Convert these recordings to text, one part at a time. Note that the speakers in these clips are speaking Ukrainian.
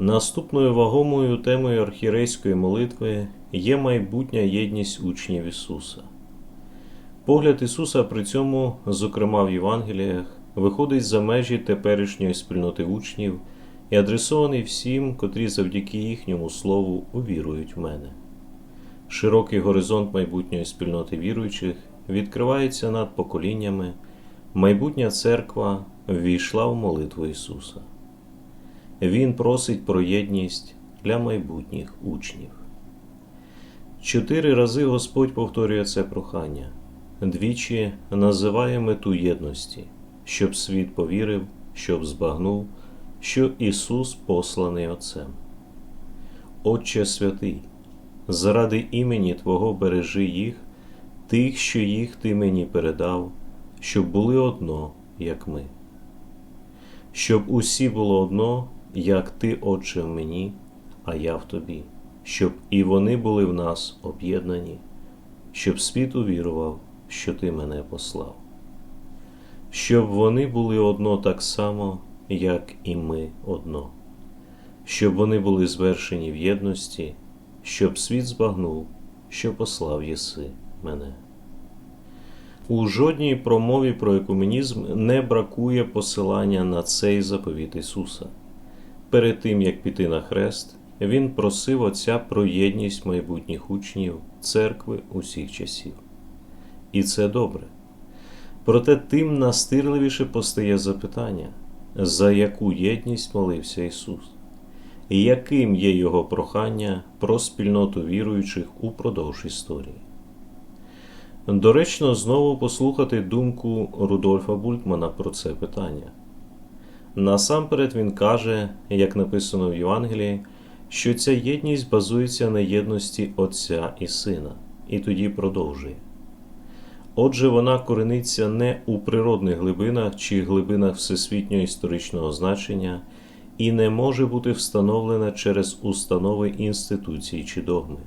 Наступною вагомою темою архірейської молитви є майбутня єдність учнів Ісуса. Погляд Ісуса при цьому, зокрема в Євангеліях, виходить за межі теперішньої спільноти учнів і адресований всім, котрі завдяки їхньому слову увірують в мене. Широкий горизонт майбутньої спільноти віруючих відкривається над поколіннями, майбутня церква ввійшла в молитву Ісуса. Він просить про єдність для майбутніх учнів. Чотири рази Господь повторює це прохання, двічі називає мету єдності, щоб світ повірив, щоб збагнув, що Ісус посланий Отцем. Отче святий, заради імені Твого бережи їх, тих, що їх Ти мені передав, щоб були одно, як ми. Щоб усі було одно, як Ти, Отче, в мені, а я в Тобі, щоб і вони були в нас об'єднані, щоб світ увірував, що Ти мене послав, щоб вони були одно так само, як і ми одно, щоб вони були звершені в єдності, щоб світ збагнув, що послав єси мене. У жодній промові про екуменізм не бракує посилання на цей заповіт Ісуса. Перед тим, як піти на хрест, Він просив Отця про єдність майбутніх учнів церкви усіх часів. І це добре. Проте тим настирливіше постає запитання, за яку єдність молився Ісус, і яким є Його прохання про спільноту віруючих упродовж історії. Доречно знову послухати думку Рудольфа Бультмана про це питання. Насамперед він каже, як написано в Євангелії, що ця єдність базується на єдності Отця і Сина, і тоді продовжує. Отже, вона корениться не у природних глибинах чи глибинах всесвітнього історичного значення і не може бути встановлена через установи інституцій чи догми.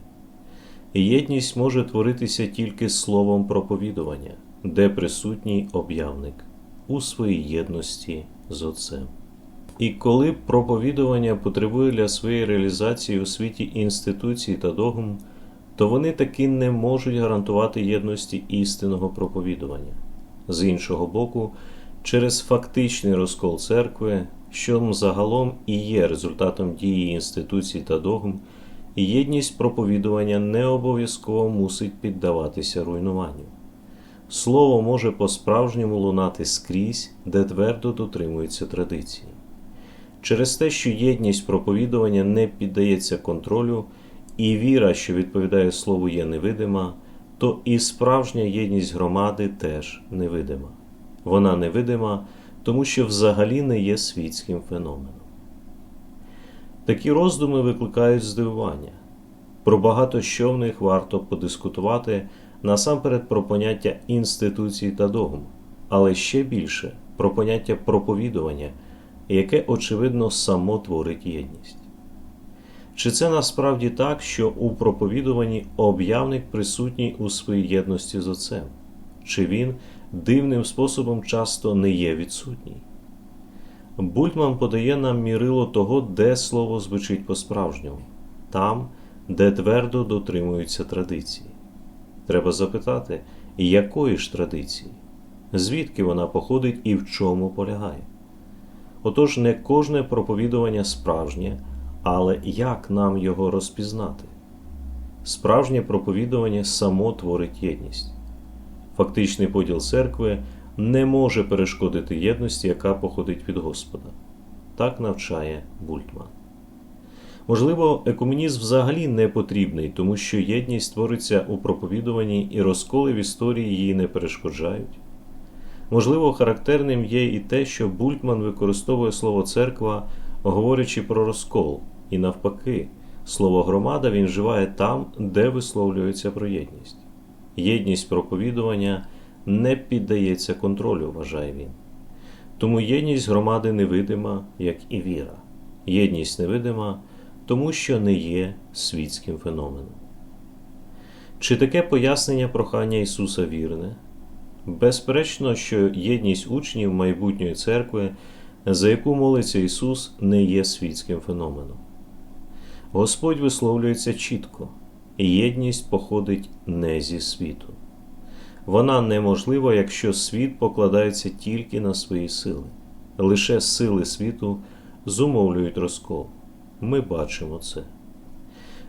Єдність може творитися тільки словом проповідування, де присутній об'явник у своїй єдності з Отцем. І коли проповідування потребує для своєї реалізації у світі інституцій та догм, то вони таки не можуть гарантувати єдності істинного проповідування. З іншого боку, через фактичний розкол церкви, що загалом і є результатом дії інституцій та догм, єдність проповідування не обов'язково мусить піддаватися руйнуванню. Слово може по-справжньому лунати скрізь, де твердо дотримуються традиції. Через те, що єдність проповідування не піддається контролю, і віра, що відповідає слову, є невидима, то і справжня єдність громади теж невидима. Вона невидима, тому що взагалі не є світським феноменом. Такі роздуми викликають здивування. Про багато що в них варто подискутувати насамперед про поняття інституцій та догм, але ще більше про поняття проповідування, яке, очевидно, само творить єдність. Чи це насправді так, що у проповідуванні об'явник присутній у своїй єдності з Отцем? Чи він дивним способом часто не є відсутній? Бультман подає нам мірило того, де слово звучить по-справжньому, там, де твердо дотримуються традиції. Треба запитати, якої ж традиції, звідки вона походить і в чому полягає. Отож, не кожне проповідування справжнє, але як нам його розпізнати? Справжнє проповідування само творить єдність. Фактичний поділ церкви не може перешкодити єдності, яка походить від Господа. Так навчає Бультман. Можливо, екуменізм взагалі не потрібний, тому що єдність твориться у проповідуванні і розколи в історії її не перешкоджають. Можливо, характерним є і те, що Бультман використовує слово церква, говорячи про розкол, і навпаки, слово громада він вживає там, де висловлюється про єдність. Єдність проповідування не піддається контролю, вважає він. Тому єдність громади невидима, як і віра. Єдність невидима, тому що не є світським феноменом. Чи таке пояснення прохання Ісуса вірне? Безперечно, що єдність учнів майбутньої церкви за яку молиться Ісус, не є світським феноменом. Господь висловлюється чітко, єдність походить не зі світу. Вона неможлива, якщо світ покладається тільки на свої сили. Лише сили світу зумовлюють розкол. Ми бачимо це.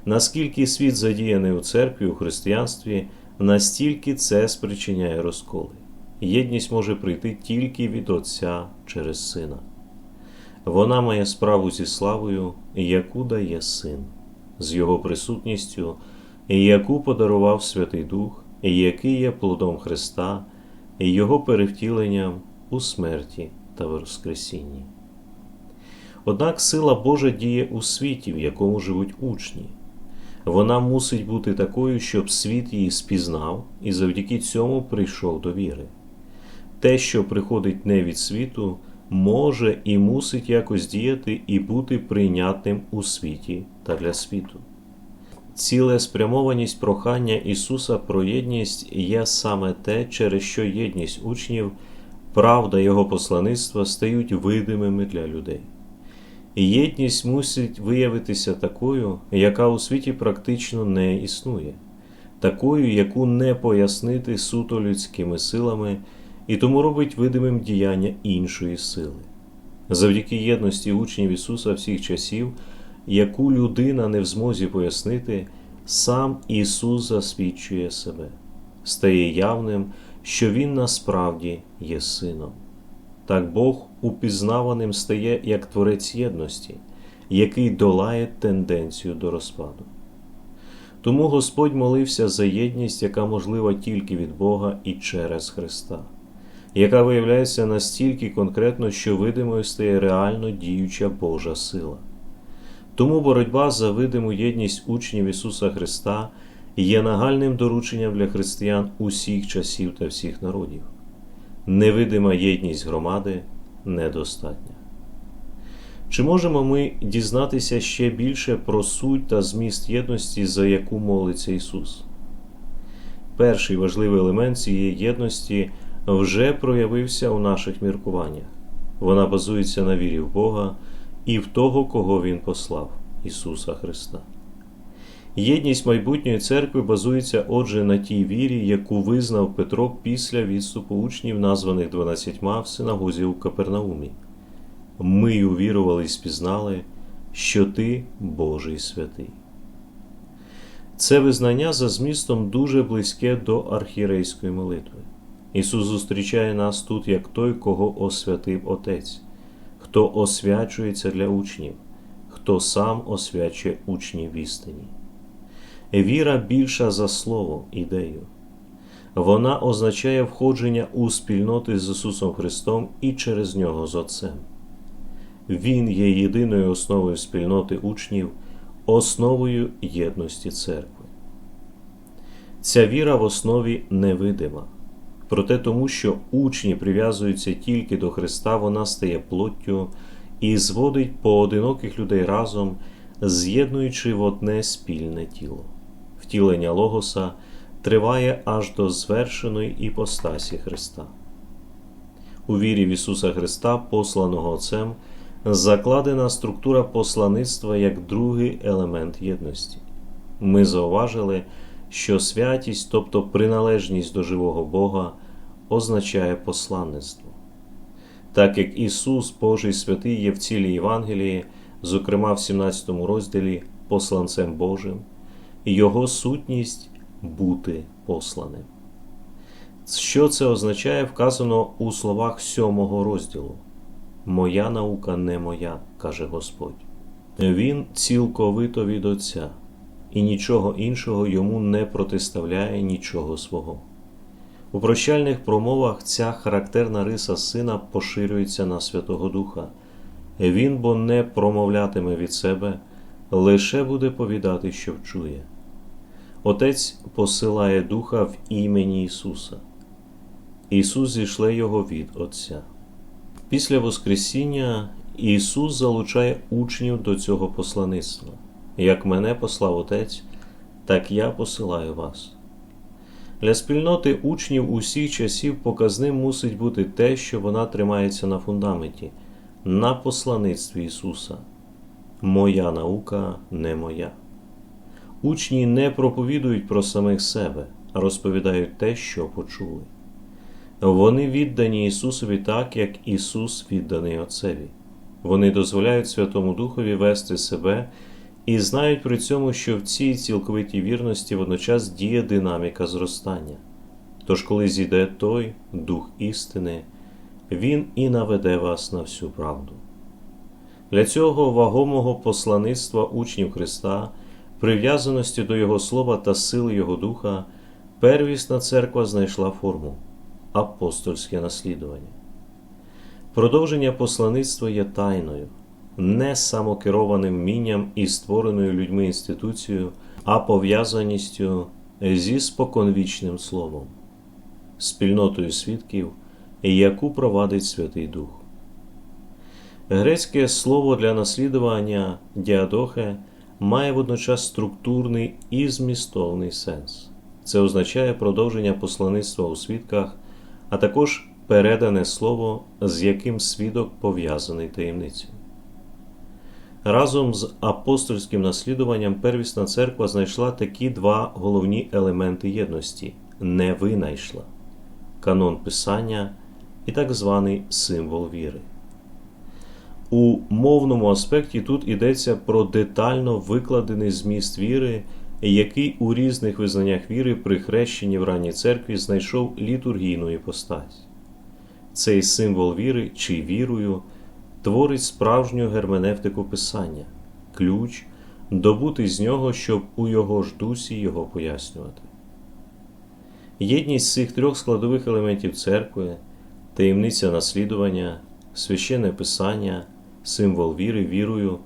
Наскільки світ задіяний у церкві, у християнстві, настільки це спричиняє розколи. Єдність може прийти тільки від Отця через Сина. Вона має справу зі славою, яку дає син, з його присутністю, яку подарував Святий Дух, який є плодом Христа, Його перевтіленням у смерті та Воскресінні. Однак сила Божа діє у світі, в якому живуть учні. Вона мусить бути такою, щоб світ її спізнав і завдяки цьому прийшов до віри. Те, що приходить не від світу, може і мусить якось діяти і бути прийнятним у світі та для світу. Цілеспрямованість прохання Ісуса про єдність є саме те, через що єдність учнів, правда Його послаництва стають видимими для людей. Єдність мусить виявитися такою, яка у світі практично не існує, такою, яку не пояснити суто людськими силами, і тому робить видимим діяння іншої сили. Завдяки єдності учнів Ісуса всіх часів, яку людина не в змозі пояснити, сам Ісус засвідчує себе, стає явним, що Він насправді є Сином. Так Бог упізнаваним стає як творець єдності, який долає тенденцію до розпаду. Тому Господь молився за єдність, яка можлива тільки від Бога і через Христа, яка виявляється настільки конкретно, що видимою стає реально діюча Божа сила. Тому боротьба за видиму єдність учнів Ісуса Христа є нагальним дорученням для християн усіх часів та всіх народів невидима єдність громади недостатня. Чи можемо ми дізнатися ще більше про суть та зміст єдності, за яку молиться Ісус? Перший важливий елемент цієї єдності вже проявився у наших міркуваннях. Вона базується на вірі в Бога і в того, кого Він послав Ісуса Христа. Єдність майбутньої церкви базується отже на тій вірі, яку визнав Петро після відступу учнів, названих дванадцятьма в синагозі у Капернаумі. Ми увірували і спізнали, що ти Божий святий. Це визнання за змістом дуже близьке до архірейської молитви. Ісус зустрічає нас тут як той, кого освятив Отець, хто освячується для учнів, хто сам освячує учнів в істині. Віра більша за слово, ідею. Вона означає входження у спільноти з Ісусом Христом і через нього з Отцем. Він є єдиною основою спільноти учнів, основою єдності церкви. Ця віра в основі невидима. Проте тому, що учні прив'язуються тільки до Христа, вона стає плоттю і зводить поодиноких людей разом, з'єднуючи в одне спільне тіло втілення Логоса триває аж до звершеної іпостасі Христа. У вірі в Ісуса Христа, посланого Отцем, закладена структура послаництва як другий елемент єдності. Ми зауважили, що святість, тобто приналежність до живого Бога, означає посланництво. Так як Ісус, Божий святий, є в цілій Євангелії, зокрема в 17 розділі посланцем Божим його сутність бути посланим. Що це означає, вказано у словах сьомого розділу. Моя наука не моя, каже Господь. Він цілковито від Отця, і нічого іншого йому не протиставляє нічого свого. У прощальних промовах ця характерна риса сина поширюється на Святого Духа. Він бо не промовлятиме від себе, лише буде повідати, що вчує. Отець посилає Духа в імені Ісуса. Ісус зійшле Його від Отця. Після Воскресіння Ісус залучає учнів до цього послаництва. Як мене послав Отець, так я посилаю вас. Для спільноти учнів усіх часів показним мусить бути те, що вона тримається на фундаменті, на послаництві Ісуса. Моя наука не моя. Учні не проповідують про самих себе, а розповідають те, що почули. Вони віддані Ісусові так, як Ісус відданий Отцеві. Вони дозволяють Святому Духові вести себе і знають при цьому, що в цій цілковитій вірності водночас діє динаміка зростання. Тож, коли зійде той Дух істини, Він і наведе вас на всю правду. Для цього вагомого послаництва учнів Христа, прив'язаності до Його Слова та сили Його Духа, первісна церква знайшла форму апостольське наслідування. Продовження послаництва є тайною, не самокерованим вмінням і створеною людьми інституцією, а пов'язаністю зі споконвічним словом, спільнотою свідків, яку провадить Святий Дух. Грецьке слово для наслідування діадохе має водночас структурний і змістовний сенс. Це означає продовження послаництва у свідках, а також передане слово, з яким свідок пов'язаний таємницею. Разом з апостольським наслідуванням первісна церква знайшла такі два головні елементи єдності не винайшла канон Писання і так званий символ віри. У мовному аспекті тут йдеться про детально викладений зміст віри, який у різних визнаннях віри при хрещенні в ранній церкві знайшов літургійну іпостась. Цей символ віри чи вірою творить справжню герменевтику писання, ключ, добутий з нього, щоб у його ж дусі його пояснювати. Єдність цих трьох складових елементів церкви, таємниця наслідування, священне писання, символ віри вірою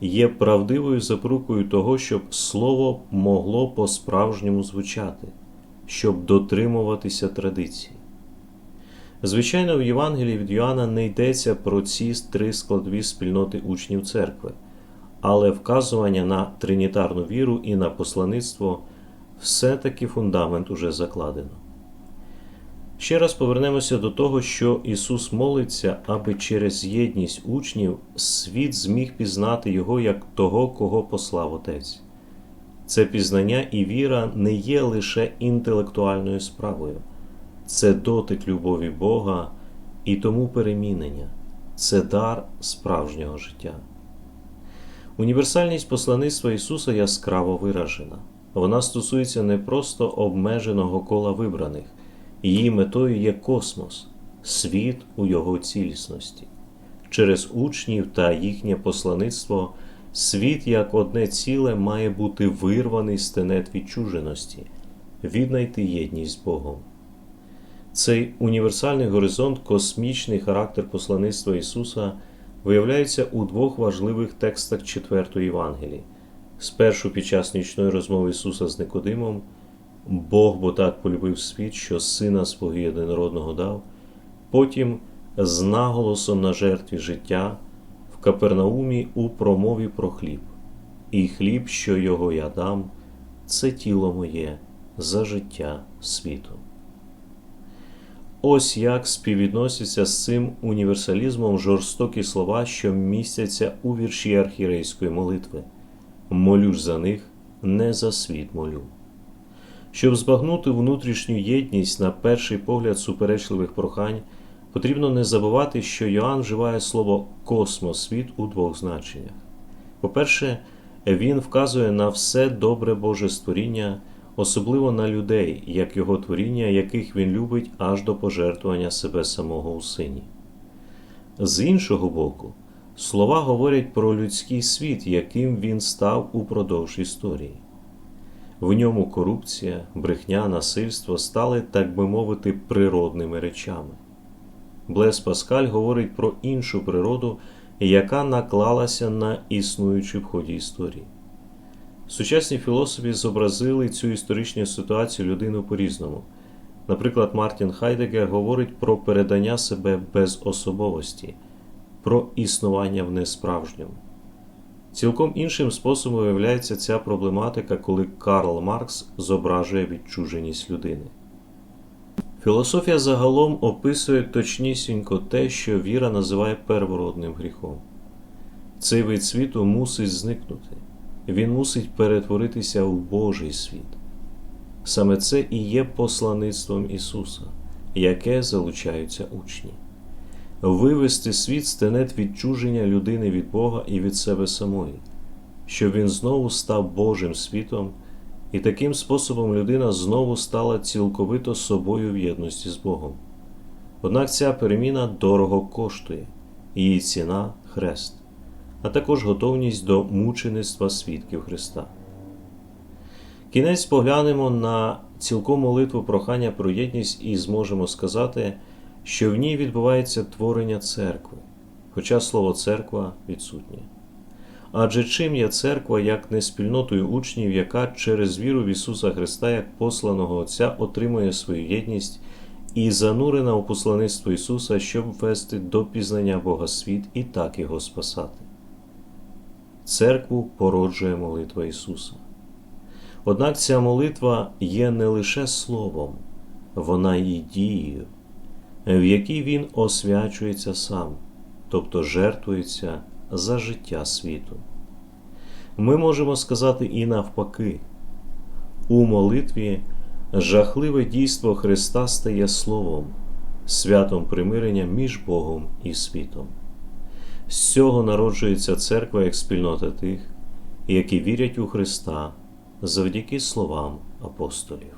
є правдивою запрукою того, щоб слово могло по-справжньому звучати, щоб дотримуватися традиції. Звичайно, в Євангелії від Йоанна не йдеться про ці три складові спільноти учнів церкви, але вказування на тринітарну віру і на послаництво все-таки фундамент уже закладено. Ще раз повернемося до того, що Ісус молиться, аби через єдність учнів світ зміг пізнати Його як того, кого послав Отець. Це пізнання і віра не є лише інтелектуальною справою це дотик любові Бога і тому перемінення, це дар справжнього життя. Універсальність послаництва Ісуса яскраво виражена. Вона стосується не просто обмеженого кола вибраних, її метою є космос, світ у його цілісності. Через учнів та їхнє послаництво світ як одне ціле має бути вирваний з тенет відчуженості, віднайти єдність з Богом. Цей універсальний горизонт, космічний характер послаництва Ісуса виявляється у двох важливих текстах четвертої Євангелії. Спершу під час нічної розмови Ісуса з Никодимом, Бог бо так полюбив світ, що Сина свого єдинородного дав, потім з наголосом на жертві життя в Капернаумі у промові про хліб. І хліб, що його я дам, це тіло моє за життя світу. Ось як співвідносяться з цим універсалізмом жорстокі слова, що містяться у вірші архірейської молитви. Молю ж за них, не за світ молю. Щоб збагнути внутрішню єдність на перший погляд суперечливих прохань, потрібно не забувати, що Йоанн вживає слово космосвіт у двох значеннях. По-перше, він вказує на все добре Боже створіння особливо на людей, як його творіння, яких він любить аж до пожертвування себе самого у сині. З іншого боку, слова говорять про людський світ, яким він став упродовж історії. В ньому корупція, брехня, насильство стали, так би мовити, природними речами. Блес Паскаль говорить про іншу природу, яка наклалася на існуючу в ході історії. Сучасні філософи зобразили цю історичну ситуацію людину по-різному. Наприклад, Мартін Хайдегер говорить про передання себе без особовості, про існування в несправжньому. Цілком іншим способом виявляється ця проблематика, коли Карл Маркс зображує відчуженість людини. Філософія загалом описує точнісінько те, що віра називає первородним гріхом. Цей вид світу мусить зникнути, він мусить перетворитися в Божий світ. Саме це і є послаництвом Ісуса, яке залучаються учні. Вивести світ з тенет відчуження людини від Бога і від себе самої, щоб він знову став Божим світом, і таким способом людина знову стала цілковито собою в єдності з Богом. Однак ця переміна дорого коштує, її ціна хрест, а також готовність до мучеництва свідків Христа. Кінець поглянемо на цілком молитву прохання про єдність і зможемо сказати, що в ній відбувається творення церкви, хоча слово церква відсутнє. Адже чим є церква, як не спільнотою учнів, яка через віру в Ісуса Христа, як посланого Отця, отримує свою єдність і занурена у послаництво Ісуса, щоб ввести до пізнання Бога світ і так його спасати. Церкву породжує молитва Ісуса. Однак ця молитва є не лише словом, вона і дією, в якій Він освячується сам, тобто жертвується за життя світу. Ми можемо сказати і навпаки, у молитві жахливе дійство Христа стає Словом, святом примирення між Богом і світом. З цього народжується церква як спільнота тих, які вірять у Христа завдяки словам апостолів.